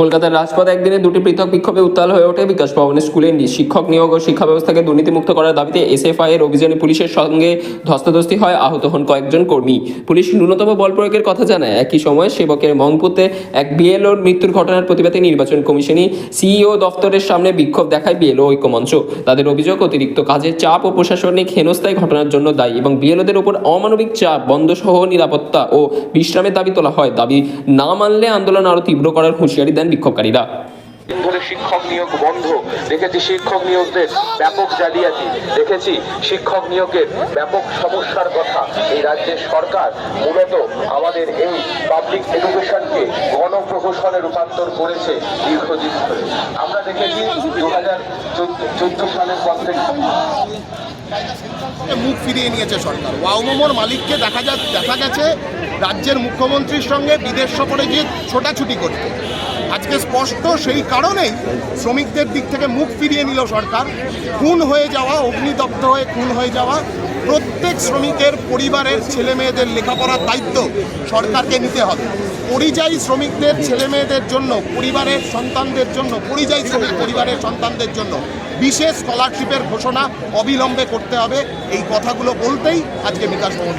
কলকাতার রাজপথ একদিনে দুটি পৃথক বিক্ষোভে উত্তাল হয়ে ওঠে বিকাশ ভবনের স্কুলে শিক্ষক নিয়োগ ও শিক্ষা ব্যবস্থাকে দুর্নীতিমুক্ত করার দাবিতে এসএফআই এর অভিযানে পুলিশের সঙ্গে ধস্তাধস্তি হয় আহত হন কয়েকজন কর্মী। পুলিশ ন্যূনতম বল প্রয়োগের কথা জানায়। একই সময় সেবকের মংপুতে এক বিএলওর মৃত্যুর ঘটনার প্রতিবাদে নির্বাচন কমিশনই সিইও দফতরের সামনে বিক্ষোভ দেখায় বিএলও ঐক্যমঞ্চ। তাদের অভিযোগ, অতিরিক্ত কাজের চাপ ও প্রশাসনিক হেনস্থায় ঘটনার জন্য দায়ী এবং বিএলওদের উপর অমানবিক চাপ, বন্ধ সহ নিরাপত্তা ও বিশ্রামের দাবি তোলা হয়। দাবি না মানলে আন্দোলন আরও তীব্র করার হুঁশিয়ারি দেন বিক্ষোভকারীরা। দিন ধরে শিক্ষক নিয়োগ বন্ধ। দেখেছি শিক্ষক নিয়োগদের ব্যাপক জালিয়াতি। দেখেছি শিক্ষক নিয়োগের ব্যাপক সমস্যার কথা। এই রাজ্যের সরকার মূলত আমাদের এই পাবলিক এডুকেশনকে গণপ্রহসনে রূপান্তর করেছে দীর্ঘদিন ধরে। আমরা দেখেছি দু হাজার চোদ্দ সালের পর থেকে মুখ ফিরিয়ে নিয়েছে সরকার। ওয়াউমোমোর মালিককে দেখা যা দেখা গেছে রাজ্যের মুখ্যমন্ত্রীর সঙ্গে বিদেশ সফরে গিয়ে ছোটাছুটি করতে। আজকে স্পষ্ট সেই কারণেই শ্রমিকদের দিক থেকে মুখ ফিরিয়ে নিল সরকার। খুন হয়ে যাওয়া, অগ্নিদগ্ধ হয়ে খুন হয়ে যাওয়া, প্রত্যেক শ্রমিকের পরিবারের ছেলে মেয়েদের লেখাপড়ার দায়িত্ব সরকারকে নিতে হবে। পরিযায়ী শ্রমিকদের ছেলে মেয়েদের জন্য, পরিবারের সন্তানদের জন্য, পরিযায়ী শ্রমিক পরিবারের সন্তানদের জন্য বিশেষ স্কলারশিপের ঘোষণা অবিলম্বে করতে হবে। এই কথাগুলো বলতেই আজকে বিকাশ ভবন